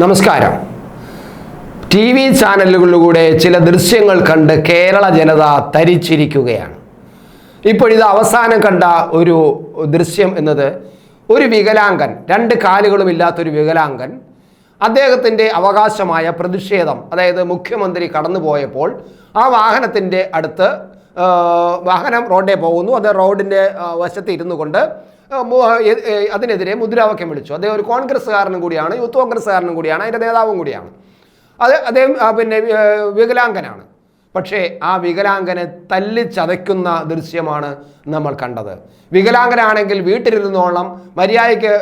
നമസ്കാരം. T V ചാനലുകളിലൂടെ ചില ദൃശ്യങ്ങൾ കണ്ട് കേരള ജനത തരിച്ചിരിക്കുകയാണ്. ഇപ്പോഴിത് അവസാനം കണ്ട ഒരു ദൃശ്യം എന്നത് ഒരു വികലാംഗൻ രണ്ട് കാലുകളും ഇല്ലാത്തൊരു വികലാംഗൻ അദ്ദേഹത്തിന്റെ അവകാശമായ പ്രതിഷേധം അതായത് മുഖ്യമന്ത്രി കടന്നുപോയപ്പോൾ ആ വാഹനത്തിന്റെ അടുത്ത് വാഹനം റോഡേ പോകുന്നു. അത് റോഡിന്റെ വശത്ത് ഇരുന്നു കൊണ്ട് അതിനെതിരെ മുദ്രാവാക്യം വിളിച്ചു. അദ്ദേഹം ഒരു കോൺഗ്രസ്സുകാരനും കൂടിയാണ് യൂത്ത് കോൺഗ്രസ്സുകാരനും കൂടിയാണ് അതിന്റെ നേതാവും കൂടിയാണ്. അത് അദ്ദേഹം പിന്നെ വികലാംഗനാണ്. പക്ഷേ ആ വികലാംഗനെ തല്ലിച്ചതയ്ക്കുന്ന ദൃശ്യമാണ് നമ്മൾ കണ്ടത്. വികലാംഗനാണെങ്കിൽ വീട്ടിലിരുന്നോളം മര്യാദയ്ക്ക്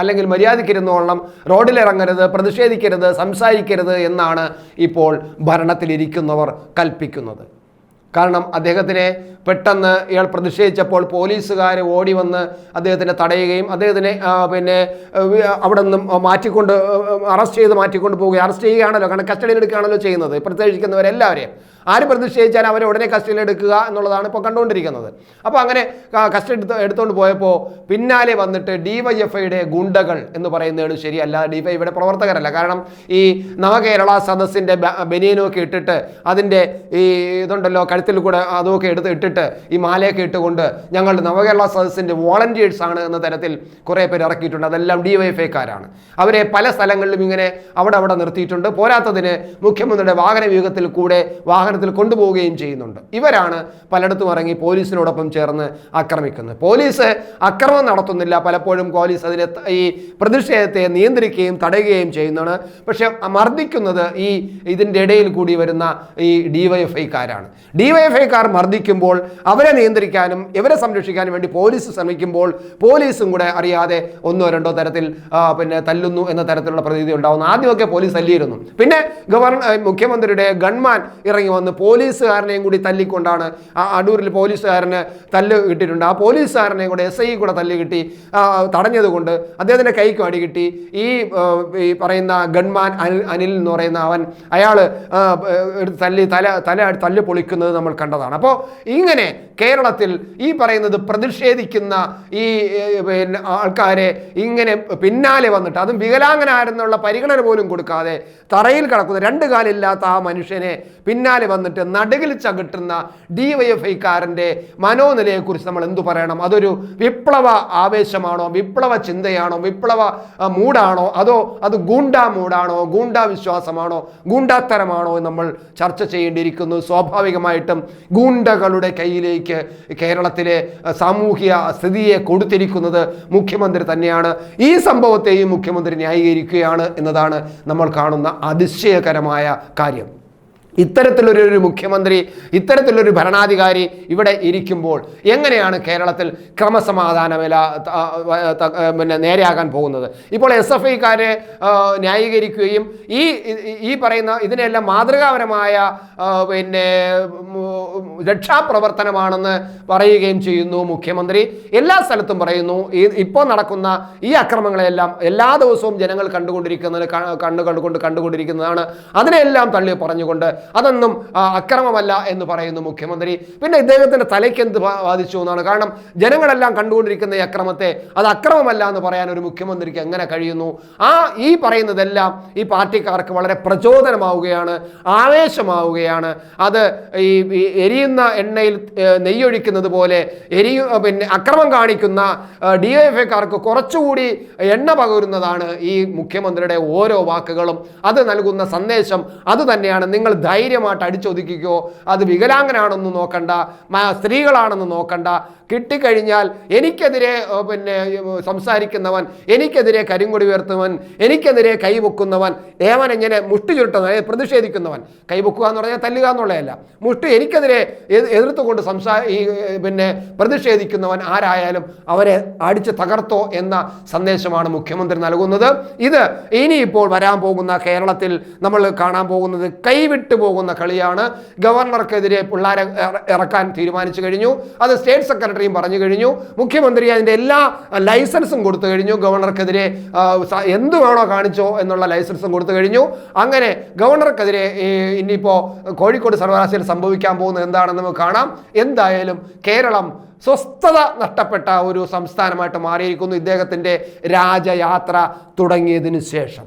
അല്ലെങ്കിൽ മര്യാദയ്ക്കിരുന്നോളം റോഡിലിറങ്ങരുത് പ്രതിഷേധിക്കരുത് സംസാരിക്കരുത് എന്നാണ് ഇപ്പോൾ ഭരണത്തിലിരിക്കുന്നവർ കൽപ്പിക്കുന്നത്. കാരണം അദ്ദേഹത്തിനെ പെട്ടെന്ന് ഇയാൾ പ്രതിഷേധിച്ചപ്പോൾ പോലീസുകാർ ഓടി വന്ന് അദ്ദേഹത്തിനെ തടയുകയും അദ്ദേഹത്തിനെ പിന്നെ അവിടെ നിന്നും മാറ്റിക്കൊണ്ട് അറസ്റ്റ് ചെയ്ത് മാറ്റിക്കൊണ്ട് പോവുകയും അറസ്റ്റ് ചെയ്യുകയാണല്ലോ കാരണം കസ്റ്റഡിയിൽ എടുക്കുകയാണല്ലോ ചെയ്യുന്നത് പ്രതിഷേധിക്കുന്നവരെല്ലാവരെയും ആര് പ്രതിഷേധിച്ചാൽ അവരെ ഉടനെ കസ്റ്റഡിയിൽ എടുക്കുക എന്നുള്ളതാണ് ഇപ്പോൾ കണ്ടുകൊണ്ടിരിക്കുന്നത്. അപ്പോൾ അങ്ങനെ കസ്റ്റഡി എടുത്ത് എടുത്തുകൊണ്ട് പോയപ്പോൾ പിന്നാലെ വന്നിട്ട് ഡി വൈ എഫ് ഐയുടെ ഗുണ്ടകൾ എന്ന് പറയുന്നതാണ് ശരിയല്ല. ഡി വൈ എഫ്ഐയുടെ പ്രവർത്തകരല്ല. കാരണം ഈ നവകേരള സദസ്സിന്റെ ബനിയനൊക്കെ ഇട്ടിട്ട് അതിന്റെ ഈ ഇതുണ്ടല്ലോ കഴുത്തിൽ കൂടെ അതൊക്കെ എടുത്ത് ഇട്ടിട്ട് ഈ മാലയൊക്കെ ഇട്ടുകൊണ്ട് ഞങ്ങൾ നവകേരള സദസ്സിന്റെ വോളണ്ടിയേഴ്സ് ആണ് എന്ന തരത്തിൽ കുറേ പേര് ഇറക്കിയിട്ടുണ്ട്. അതെല്ലാം ഡി വൈ എഫ്ഐക്കാരാണ് അവരെ പല സ്ഥലങ്ങളിലും ഇങ്ങനെ അവിടെ അവിടെ നിർത്തിയിട്ടുണ്ട്. പോരാത്തതിന് മുഖ്യമന്ത്രിയുടെ വാഹന വ്യൂഹത്തിൽ കൂടെ വാഹനത്തിൽ കൊണ്ടുപോവുകയും ചെയ്യുന്നുണ്ട്. ഇവരാണ് പലയിടത്തും ഇറങ്ങി പോലീസിനോടൊപ്പം ചേർന്ന് ആക്രമിക്കുന്നത്. പോലീസ് അക്രമം നടത്തുന്നില്ല. പലപ്പോഴും പോലീസ് അതിനെ ഈ പ്രതിഷേധത്തെ നിയന്ത്രിക്കുകയും തടയുകയും ചെയ്യുന്നതാണ്. പക്ഷെ മർദ്ദിക്കുന്നത് ഈ ഇതിന്റെ ഇടയിൽ കൂടി വരുന്ന ഈ ഡി വൈ എഫ് ഐക്കാരാണ്. ഡി എഫ് മർദ്ദിക്കുമ്പോൾ അവരെ നിയന്ത്രിക്കാനും ഇവരെ സംരക്ഷിക്കാനും വേണ്ടി പോലീസ് ശ്രമിക്കുമ്പോൾ പോലീസും കൂടെ അറിയാതെ ഒന്നോ രണ്ടോ തരത്തിൽ പിന്നെ തല്ലുന്നു എന്ന തരത്തിലുള്ള പ്രതീതി ഉണ്ടാവുന്നു ആദ്യമൊക്കെ പോലീസ് തല്ലിയിരുന്നു. പിന്നെ ഗവർണർ മുഖ്യമന്ത്രിയുടെ ഗൺമാൻ ഇറങ്ങി വന്ന് പോലീസുകാരനെയും കൂടി തല്ലിക്കൊണ്ടാണ് ആ അടൂരിൽ പോലീസുകാരന് തല്ല് കിട്ടിയിട്ടുണ്ട്. ആ പോലീസുകാരനെയും കൂടെ എസ് ഐ കൂടെ തല്ല് കിട്ടി തടഞ്ഞതുകൊണ്ട് അദ്ദേഹത്തിന്റെ കൈക്കും അടി കിട്ടി. ഈ ഈ പറയുന്ന ഗൺമാൻ അനിൽ എന്ന് പറയുന്ന അവൻ അയാൾ തല്ലി തല തല തല്ല് പൊളിക്കുന്നത് നമ്മൾ കണ്ടതാണ്. അപ്പോൾ ഇങ്ങനെ കേരളത്തിൽ ഈ പറയുന്നത് പ്രതിഷേധിക്കുന്ന ഈ പിന്നെ ആൾക്കാരെ ഇങ്ങനെ പിന്നാലെ വന്നിട്ട് അതും വികലാംഗനായിരുന്നുള്ള പരിഗണന പോലും കൊടുക്കാതെ തറയിൽ കിടക്കുന്ന രണ്ട് കാലില്ലാത്ത ആ മനുഷ്യനെ പിന്നാലെ വന്നിട്ട് നടുകിൽ ചകിട്ടുന്ന ഡി വൈ എഫ് ഐക്കാരന്റെ മനോനിലയെക്കുറിച്ച് നമ്മൾ എന്തു പറയണം? അതൊരു വിപ്ലവ ആവേശമാണോ? വിപ്ലവ ചിന്തയാണോ? വിപ്ലവ മൂടാണോ അതോ അത് ഗൂണ്ട മൂടാണോ ഗൂണ്ട വിശ്വാസമാണോ? ഗൂണ്ടാത്തരമാണോ നമ്മൾ ചർച്ച ചെയ്യേണ്ടിയിരിക്കുന്നു. സ്വാഭാവികമായിട്ടും ഗൂണ്ടകളുടെ കയ്യിലേക്ക് കേരളത്തിലെ സാമൂഹ്യ സ്ഥിതിയെ കൊടുത്തിരിക്കുന്നത് മുഖ്യമന്ത്രി തന്നെയാണ്. ഈ സംഭവത്തെയും മുഖ്യമന്ത്രി ന്യായീകരിക്കുകയാണ് എന്നതാണ് നമ്മൾ കാണുന്ന അതിശയകരമായ കാര്യം. ഇത്തരത്തിലൊരു ഒരു മുഖ്യമന്ത്രി ഇത്തരത്തിലൊരു ഭരണാധികാരി ഇവിടെ ഇരിക്കുമ്പോൾ എങ്ങനെയാണ് കേരളത്തിൽ ക്രമസമാധാന വില പിന്നെ നേരെയാകാൻ പോകുന്നത്? ഇപ്പോൾ എസ് എഫ് ഐക്കാരെ ന്യായീകരിക്കുകയും ഈ ഈ- പറയുന്ന ഇതിനെല്ലാം മാതൃകാപരമായ പിന്നെ രക്ഷാപ്രവർത്തനമാണെന്ന് പറയുകയും ചെയ്യുന്നു മുഖ്യമന്ത്രി. എല്ലാ സ്ഥലത്തും പറയുന്നു ഇപ്പോൾ നടക്കുന്ന ഈ അക്രമങ്ങളെല്ലാം എല്ലാ ദിവസവും ജനങ്ങൾ കണ്ടുകൊണ്ടിരിക്കുന്നത് ക- കണ്ടു കണ്ടുകൊണ്ട് കണ്ടുകൊണ്ടിരിക്കുന്നതാണ്. അതിനെല്ലാം തള്ളി പറഞ്ഞുകൊണ്ട് അതൊന്നും അക്രമമല്ല എന്ന് പറയുന്നു മുഖ്യമന്ത്രി. പിന്നെ ഇദ്ദേഹത്തിന്റെ തലയ്ക്ക് എന്ത് ബാധിച്ചു എന്നാണ്. കാരണം ജനങ്ങളെല്ലാം കണ്ടുകൊണ്ടിരിക്കുന്ന ഈ അക്രമത്തെ അത് അക്രമമല്ല എന്ന് പറയാൻ ഒരു മുഖ്യമന്ത്രിക്ക് എങ്ങനെ കഴിയുന്നു? ആ ഈ പറയുന്നതെല്ലാം ഈ പാർട്ടിക്കാർക്ക് വളരെ പ്രചോദനമാവുകയാണ് ആവേശമാവുകയാണ്. അത് ഈ എരിയുന്ന എണ്ണയിൽ നെയ്യൊഴിക്കുന്നത് പോലെ എരിയു പിന്നെ അക്രമം കാണിക്കുന്ന ഡി എഫ് ഐക്കാർക്ക് കുറച്ചുകൂടി എണ്ണ പകരുന്നതാണ് ഈ മുഖ്യമന്ത്രിയുടെ ഓരോ വാക്കുകളും. അത് നൽകുന്ന സന്ദേശം അത് തന്നെയാണ് നിങ്ങൾ ധൈര്യമായിട്ട് അടിച്ചൊതുക്കിക്കോ. അത് വികലാംഗനാണെന്ന് നോക്കണ്ട. സ്ത്രീകളാണെന്ന് നോക്കണ്ട. കിട്ടിക്കഴിഞ്ഞാൽ എനിക്കെതിരെ പിന്നെ സംസാരിക്കുന്നവൻ എനിക്കെതിരെ കരിങ്കൊടി ഉയർത്തുന്നവൻ എനിക്കെതിരെ കൈവെക്കുന്നവൻ ഏവൻ എങ്ങനെ മുഷ്ടി ചുരുട്ടുന്നവൻ അതായത് പ്രതിഷേധിക്കുന്നവൻ. കൈവെക്കുക എന്ന് പറഞ്ഞാൽ തല്ലുക എന്നുള്ളതല്ല. മുഷ്ടി എനിക്കെതിരെ എതിർത്തുകൊണ്ട് സംസാ ഈ പിന്നെ പ്രതിഷേധിക്കുന്നവൻ ആരായാലും അവരെ അടിച്ച് തകർത്തോ എന്ന സന്ദേശമാണ് മുഖ്യമന്ത്രി നൽകുന്നത്. ഇത് ഇനിയിപ്പോൾ വരാൻ പോകുന്ന കേരളത്തിൽ നമ്മൾ കാണാൻ പോകുന്നത് കൈവിട്ടു പോകുന്ന കളിയാണ്. ഗവർണർക്കെതിരെ പിള്ളേരെ ഇറക്കാൻ തീരുമാനിച്ചു കഴിഞ്ഞു. അത് സ്റ്റേറ്റ് സെക്രട്ടറിയും പറഞ്ഞു കഴിഞ്ഞു. മുഖ്യമന്ത്രി അതിന്റെ എല്ലാ ലൈസൻസും കൊടുത്തു കഴിഞ്ഞു. ഗവർണർക്കെതിരെ എന്ത് വേണോ കാണിച്ചോ എന്നുള്ള ലൈസൻസും കൊടുത്തു കഴിഞ്ഞു. അങ്ങനെ ഗവർണർക്കെതിരെ ഇനിയിപ്പോൾ കോഴിക്കോട് സർവകലാശാലയിൽ സംഭവിക്കാൻ പോകുന്നത് എന്താണെന്ന് നമുക്ക് കാണാം. എന്തായാലും കേരളം സ്വസ്ഥത നഷ്ടപ്പെട്ട ഒരു സംസ്ഥാനമായിട്ട് മാറിയിരിക്കുന്നു. ഇദ്ദേഹത്തിന്റെ രാജയാത്ര തുടങ്ങിയതിനു ശേഷം.